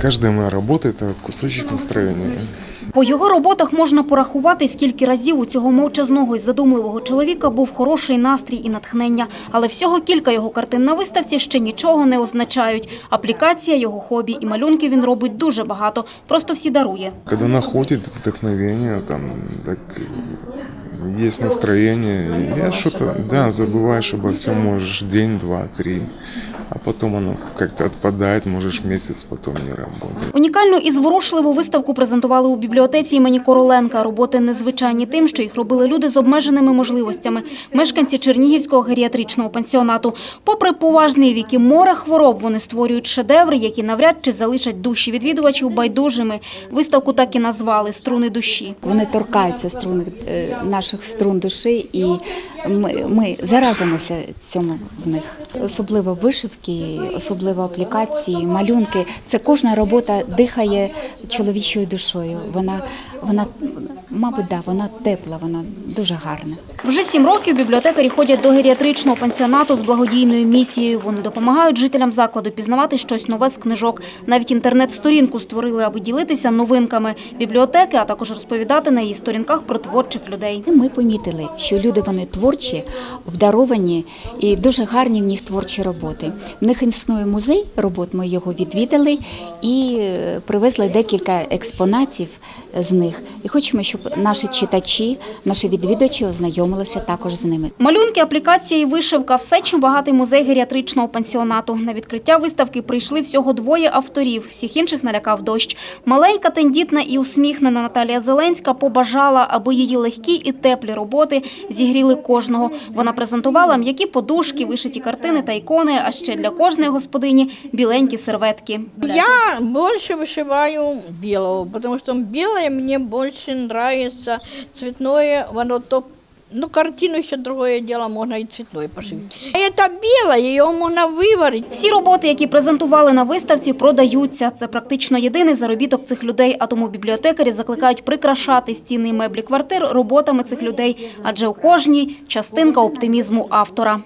Каждая моя работа – это кусочек настроения. По його роботах можна порахувати, скільки разів у цього мовчазного і задумливого чоловіка був хороший настрій і натхнення. Але всього кілька його картин на виставці ще нічого не означають. Аплікація, його хобі і малюнки він робить дуже багато, просто всі дарує. Когда находит вдохновение, там, так, настроение, и я что-то, да, забываешь обо всем, можешь день, два, три, а потом оно как-то отпадает, можешь месяц потом не работать. Унікальну і зворушливу виставку презентували у бібліотеці імені Короленка. Роботи незвичайні тим, що їх робили люди з обмеженими можливостями, мешканці Чернігівського геріатричного пансіонату. Попри поважний вік і море хвороб, вони створюють шедеври, які навряд чи залишать душі відвідувачів байдужими. Виставку так і назвали «Струни душі». Вони торкаються струн е, наших струн душі, і ми, ми заразимося цьому в них. Особливо вишивки, особливо аплікації, малюнки. Це кожна робота дихає чоловічою душою. Вона, вона, мабуть, да, вона тепла, вона дуже гарна. Вже сім років бібліотекарі ходять до геріатричного пансіонату з благодійною місією. Вони допомагають жителям закладу пізнавати щось нове з книжок. Навіть інтернет-сторінку створили, аби ділитися новинками бібліотеки, а також розповідати на її сторінках про творчих людей. Ми помітили, що люди вони творчі, обдаровані і дуже гарні в них творчі роботи. В них існує музей робот. Ми його відвідали і е, привезли декілька експонатів з них. І хочемо, щоб наші читачі, наші відвідувачі ознайомилися також з ними. Малюнки, аплікація і вишивка – все, чим багатий музей геріатричного пансіонату. На відкриття виставки прийшли всього двоє авторів, всіх інших налякав дощ. Маленька, тендітна і усміхнена Наталія Зеленська побажала, аби її легкі і теплі роботи зігріли кожного. Вона презентувала м'які подушки, вишиті картини та ікони, а ще для кожної господині біленькі серветки. Я больше вышиваю белого, потому что белое мне больше нравится, цветное, оно то, ну картину еще другое дело, можно и цветное пошить. А Это белое, ее можно выварить. Всі роботи, які презентували на виставці, продаються. Це практично єдиний заробіток цих людей, а тому бібліотекарі закликають прикрашати стіни і меблі квартир роботами цих людей, адже у кожній частинка оптимізму автора.